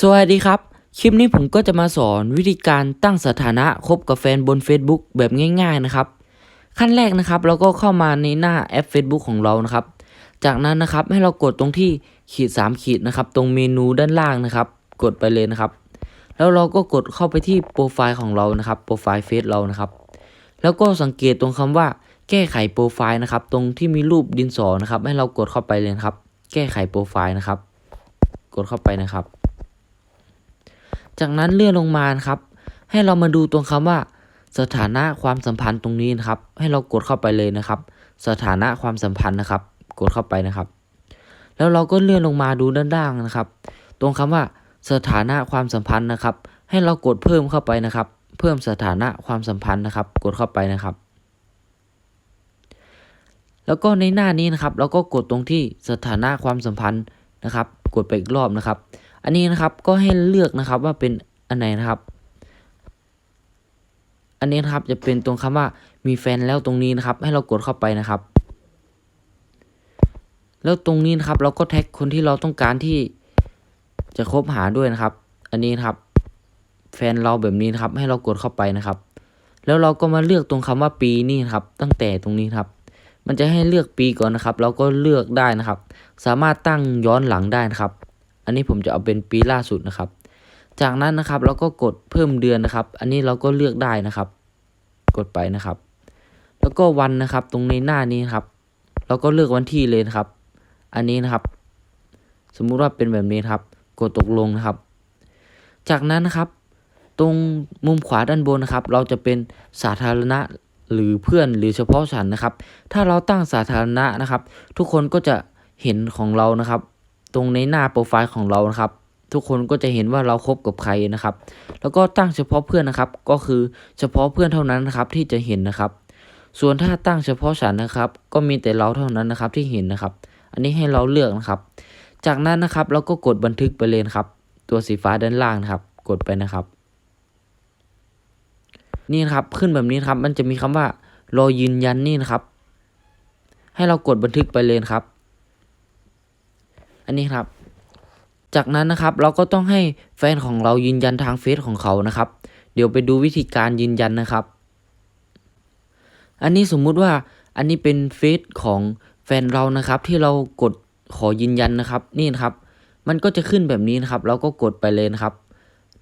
สวัสดีครับ คลิปนี้ผมก็จะมาสอนวิธีการตั้งสถานะคบกับแฟนบน Facebook แบบง่ายๆนะครับ ขั้นแรกนะครับเราก็เข้ามาในหน้าแอป Facebook ของเรานะครับ จากนั้นนะครับให้เรากดตรงที่ขีด 3 ขีดนะครับ ตรงเมนูด้านล่างนะครับ กดไปเลยนะครับ แล้วเราก็กดเข้าไปที่โปรไฟล์ของเรานะครับโปรไฟล์เฟซเรานะครับ แล้วก็สังเกตตรงคำว่า แก้ไขโปรไฟล์นะครับ ตรงที่มีรูปดินสอนะครับ ให้เรากดเข้าไปเลยครับ แก้ไขโปรไฟล์นะครับ กดเข้าไปนะครับ จากนั้นเลื่อนลงมาครับ ให้เรามาดูตรงคำว่า สถานะความสัมพันธ์ตรงนี้นะครับ ให้เรากดเข้าไปเลยนะครับ สถานะความสัมพันธ์นะครับ กดเข้าไปนะครับ แล้วเราก็เลื่อนลงมาดูด้านล่างนะครับ ตรงคำว่า สถานะความสัมพันธ์นะครับ ให้เรากดเพิ่มเข้าไปนะครับ เพิ่มสถานะความสัมพันธ์นะครับ กดเข้าไปนะครับแล้วก็ในหน้านี้นะครับ เราก็กดตรงที่สถานะความสัมพันธ์นะครับ กดไปอีกรอบนะครับ อันนี้นะครับก็ให้เลือกนะครับว่าเป็นอันไหนนะครับ อันนี้นะครับจะเป็นตรงคำว่ามีแฟนแล้วตรงนี้นะครับ ให้เรากดเข้าไปนะครับ แล้วตรงนี้นะครับ เราก็แท็กคนที่เราต้องการที่จะคบหาด้วยนะครับ อันนี้นะครับ แฟนเราแบบนี้นะครับ ให้เรากดเข้าไปนะครับ แล้วเราก็มาเลือกตรงคำว่าปีนี่นครับ ตั้งแต่ตรงนี้ครับ มันจะให้เลือกปีก่อนนะครับ เราก็เลือกได้นะครับ สามารถตั้งย้อนหลังได้นะครับ อันนี้ผมจะเอาเป็นปีล่าสุดนะครับ จากนั้นนะครับเราก็กดเพิ่มเดือนนะครับ อันนี้เราก็เลือกได้นะครับ กดไปนะครับ แล้วก็วันนะครับ ตรงในหน้านี้นครับเราก็เลือกวันที่เลยนะครับ อันนี้นะครับ สมมุติว่าเป็นแบบนี้ครับ กดตกลงนะครับ จากนั้นนะครับ ตรงมุมขวาด้านบนนะครับ เราจะเป็นสาธารณะหรือเพื่อนหรือเฉพาะฉันนะครับ ถ้าเราตั้งสาธารณะนะครับ ทุกคนก็จะเห็นของเรานะครับ ตรงในหน้าโปรไฟล์ของเรานะครับ ทุกคนก็จะเห็นว่าเราคบกับใครนะครับ แล้วก็ตั้งเฉพาะเพื่อนนะครับ ก็คือเฉพาะเพื่อนเท่านั้นนะครับที่จะเห็นนะครับ ส่วนถ้าตั้งเฉพาะฉันนะครับ ก็มีแต่เราเท่านั้นนะครับที่เห็นนะครับ อันนี้ให้เราเลือกนะครับ จากนั้นนะครับเราก็กดบันทึกไปเลยครับ ตัวสีฟ้าด้านล่างนะครับ กดไปนะครับนี่นะครับขึ้นแบบนี้ครับ มันจะมีคำว่ารอยืนยันนี่นะครับ ให้เรากดบันทึกไปเลยครับ อันนี้ครับ จากนั้นนะครับเราก็ต้องให้แฟนของเรายืนยันทางเฟซของเขานะครับ เดี๋ยวไปดูวิธีการยืนยันนะครับ อันนี้สมมุติว่าอันนี้เป็นเฟซของแฟนเรานะครับ ที่เรากดขอยืนยันนะครับ นี่นะครับ มันก็จะขึ้นแบบนี้นะครับ เราก็กดไปเลยนะครับ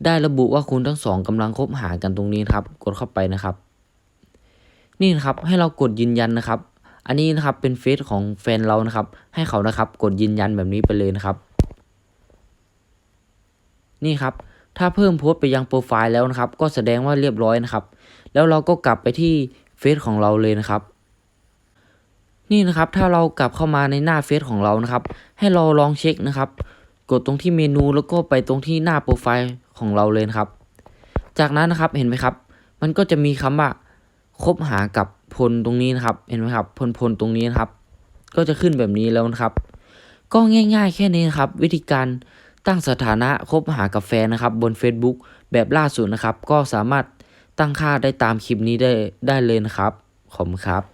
ได้ระบุว่าคุณทั้งสองกำลังคบหากันตรงนี้นครับ กดเข้าไปนะครับ นี่นะครับให้เรากดยืนยันนะครับ อันนี้นะครับเป็นเฟซของแฟนเรานะครับ ให้เขานะครับ กดยืนยันแบบนี้ไปเลยนะครับ นี่ครับ ถ้าเพิ่มโพสต์ไปยังโปรไฟล์แล้วนะครับ ก็แสดงว่าเรียบร้อยนะครับ แล้วเราก็กลับไปที่เฟซของเราเลยนะครับ นี่นะครับ ถ้าเรากลับเข้ามาในหน้าเฟซของเรานะครับ ให้เราลองเช็คนะครับ กดตรงที่เมนูแล้วก็ไปตรงที่หน้าโปรไฟล์ของเราเลยนะครับ จากนั้นนะครับเห็นไหมครับ มันก็จะมีคำว่า คบหากับพลตรงนี้นะครับ เห็นไหมครับ พลพลตรงนี้นะครับ ก็จะขึ้นแบบนี้แล้วนะครับ ก็ง่าย ๆ แค่นี้นะครับ วิธีการตั้งสถานะคบหากับแฟนนะครับ บน Facebook แบบล่าสุดนะครับ ก็สามารถตั้งค่าได้ตามคลิปนี้ได้ได้เลยนะครับ ขอบคุณครับ